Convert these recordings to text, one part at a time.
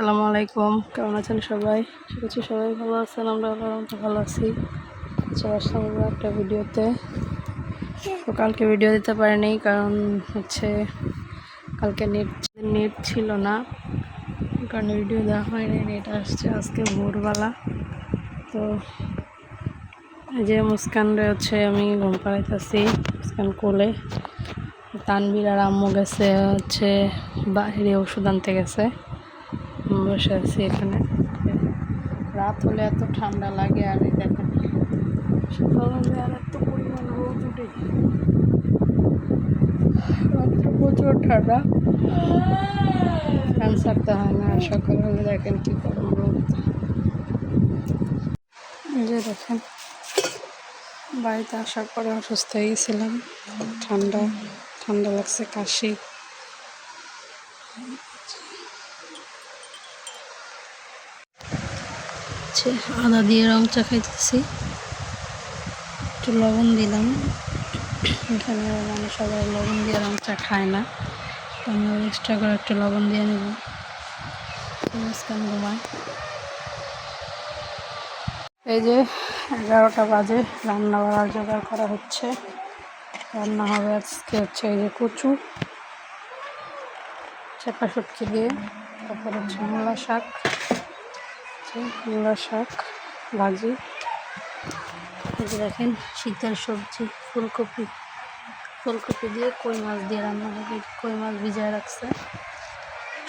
আসসালামু আলাইকুম। কেমন আছেন সবাই? করছি সবাই ভালো আছেন, আমরা আলহামদুলিল্লাহ ভালো আছি। চলে আসলাম আবার একটা ভিডিওতে। তো কালকে ভিডিও দিতে পারিনি, কারণ হচ্ছে কালকে নেট নেট ছিল না। কারণে ভিডিও দেওয়া হয়নি, নেট আসছে আজকে ভোরবেলা। তো এই যে মুস্কান হচ্ছে আমি ঘুম পাড়াইতেছি মুস্কান কোলে। তানবির আর আম্মু গেছে হচ্ছে বাইরে ওষুধ আনতে গেছে। বসে আছি এখানে। রাত হলে এত ঠান্ডা লাগে আর দেখেন সকাল হলে আর এত পরিমাণ রোদ প্রচুর ঠান্ডা। ফ্যান ছাড়তে হয় না আর সকাল হলে দেখেন কি গরম রোদ। যে দেখেন, বাড়িতে আসার পরে অসুস্থ হয়ে গেছিলাম। ঠান্ডা ঠান্ডা লাগছে কাশি। হচ্ছে আদা দিয়ে রং চা খাইতেছি একটু লবণ দিলাম। এখানে মানে সবাই লবণ দিয়ে রং চা খায় না। আমি এক্সট্রা করে একটু লবণ দিয়ে নেব। এই যে এগারোটা বাজে, রান্না বাড়ার জোগাড় করা হচ্ছে। রান্না হবে আজকে হচ্ছে এই যে কচু, চাপা শুটকি দিয়ে, তারপর হচ্ছে মূলা শাক। হচ্ছে মূলা শাক, ভাজি। দেখেন, শীতের সবজি, ফুলকপি। ফুলকপি দিয়ে কই মাছ দিয়ে রান্না হবে? কই মাছ ভিজায় রাখছে?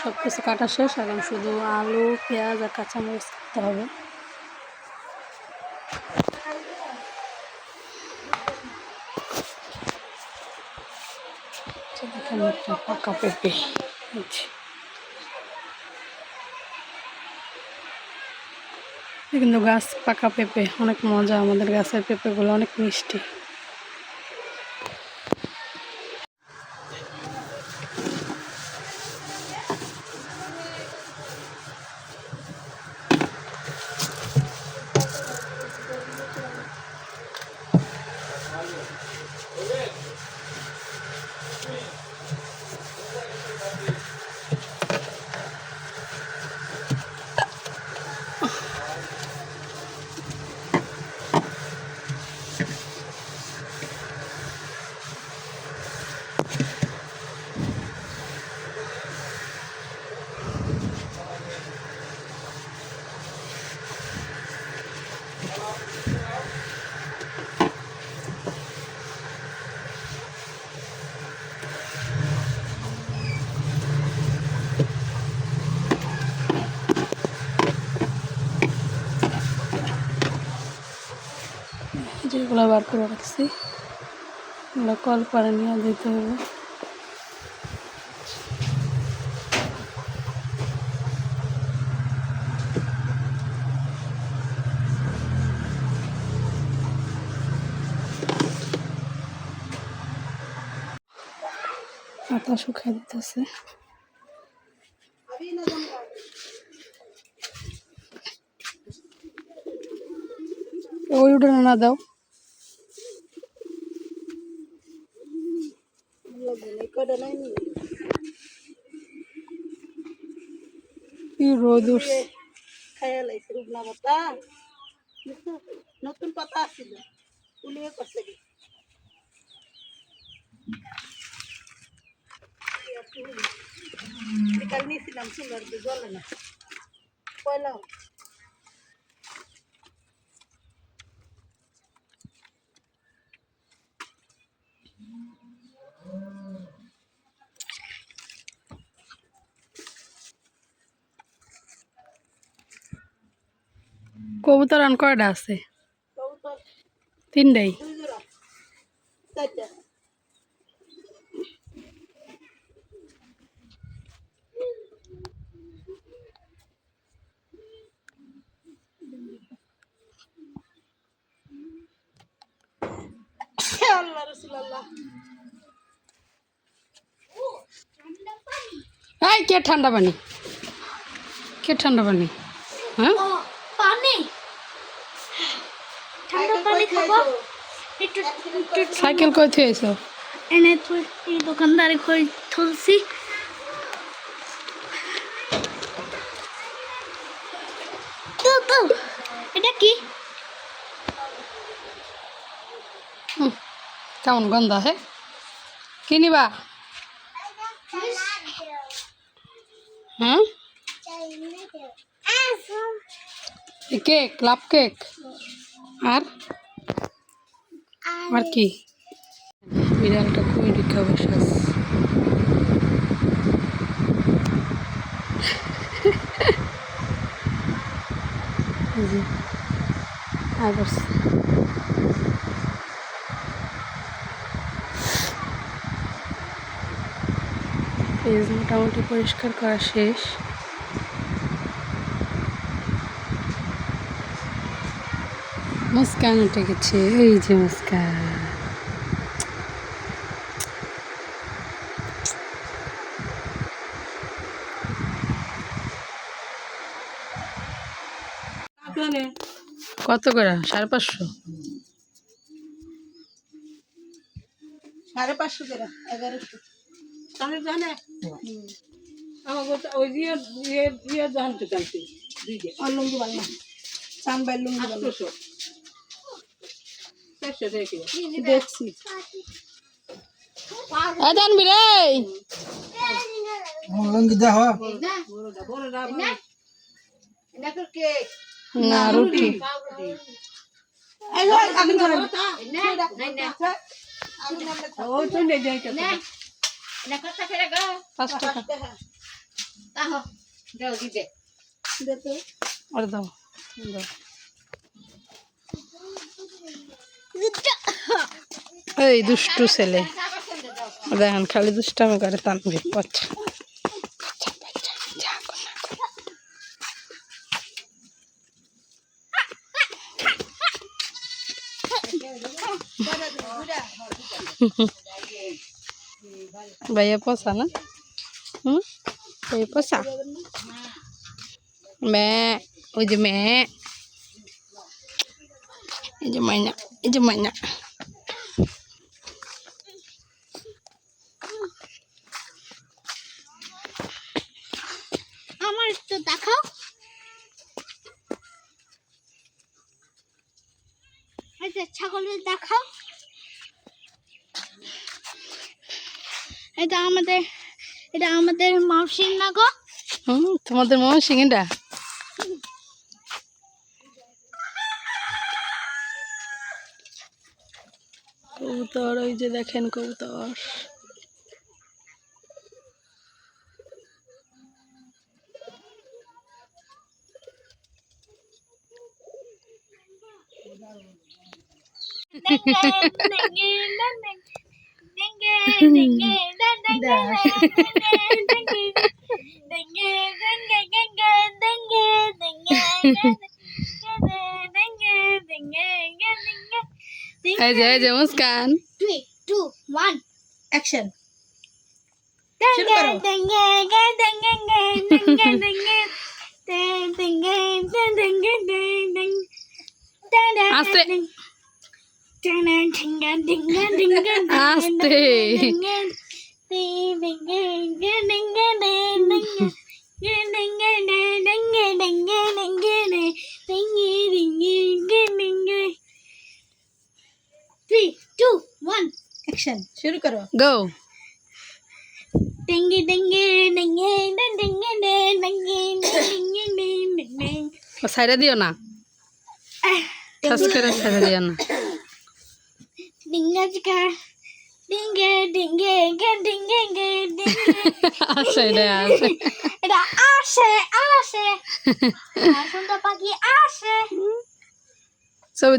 সব কিছু কাটা শেষ, এখন শুধু আলু, পেঁয়াজ আর কাঁচামরিচ কাটতে হবে। দেখেন, একটা পাকা পেঁপে এই যে। এটা কিন্তু গাছ পাকা পেঁপে অনেক মজা আমাদের গাছের পেঁপেগুলো অনেক মিষ্টি। যেগুলো বার করে রাখছি। কল পারে নিয়ে দিতে হবে। পাতা শুকাই দিতেছে। ওই উঠোনে না দাও। রোদ উঠছে। খাইয়া লাইছে রুগনা পাতা নতুন পাতা আসছিল তুলিয়ে করছে বিকাল নিয়েছিলাম সুন্দর জ্বলে না। পয়লা কবুতর কয়টা আছে? তিনটাই কে ঠান্ডা পানি? কে ঠান্ডা পানি? হ্যাঁ পানি পানি খাব একটু একটু সাইকেল কই থুয়েছ এনে তো এই দোকানদারে কই তুলছি তো এটা কি? কেমন গন্ধ হে? কি নিবা? হ্যাঁ? কেক লাভ কেক। আর? আর কি? বিড়ালটা খুবই ভিক্ষা বসে মোটামুটি পরিষ্কার করা শেষ। মুস্কান উঠে গেছে। এই যে মুস্কান। কত করে? সাড়ে পাঁচশো? সাড়ে পাঁচশো করে এগারোশো। তাহলে জানে। ওই দিয়ে দিয়ে দিয়ে জানতে জানতে দুইটা আর লুঙ্গি বাংলা লুঙ্গি দেখি দেখছি। জানবি রে লঙ্গি বড়টা না রুটি। এই যে আগুন ধরে ওই তো নেই যাইতে পাঁচ টাকা। দেখো আর দাও। দাও। এই দুষ্টু ছেলে। দেখেন খালি দুষ্টামি করে তানবি বাচ্চা। বাচ্চা, বাচ্চা, যা কর না? কর। ভাইয়া পোষা? না হুম এই যে মাইনা আমার একটু দেখাও ছাগলের দেখাও এটা আমাদের এটা আমাদের মাউসির না গো? হুম তোমাদের মনে সিঙ্গিটা কবুতর ওই যে দেখেন কবুতর এই যে এই যে Muskan Three, two, one. Action আস্তে আস্তে অ্যাকশন শুরু করো গো dingy dingy dingy dingy dingy dingy dingy সাইডে দিও না সাবস্ক্রাইব সাইডে দিও না dinga chika dinga dinga dinga dinga সাইডে আছে এটা আসে আসে সুন্দর পাখি আসে ছবি